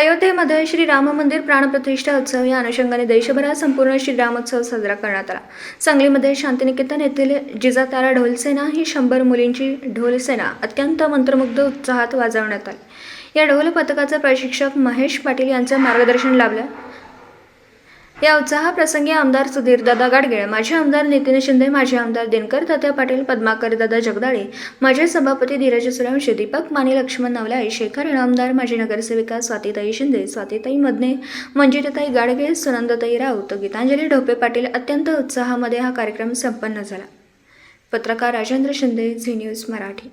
अयोध्येमध्ये श्रीराम मंदिर प्राणप्रतिष्ठा उत्सव या अनुषंगाने देशभरात संपूर्ण श्रीरामोत्सव साजरा करण्यात आला. सांगलीमध्ये शांतिनिकेतन येथील जिजातारा ढोलसेना ही शंभर मुलींची ढोलसेना अत्यंत मंत्रमुग्ध उत्साहात वाजवण्यात आली. या ढोल पथकाचा प्रशिक्षक महेश पाटील यांचं मार्गदर्शन लाभलं. या उत्साहाप्रसंगी आमदार सुधीरदादा गाडगीळ माजी आमदार नितीन शिंदे माजी आमदार दिनकर तात्या पाटील पद्माकर दादा जगदाळे माजी सभापती धीरज सूर्यवंशी दीपक माने लक्ष्मण नवलाय शेखर इनामदार माजी नगरसेविका स्वातीताई शिंदे स्वातीताई मदने मंजिरीताई गाडगीळ सुनंदताई राऊत गीतांजली ढोपे पाटील अत्यंत उत्साहामध्ये हा कार्यक्रम संपन्न झाला. पत्रकार राजेंद्र शिंदे झी न्यूज मराठी.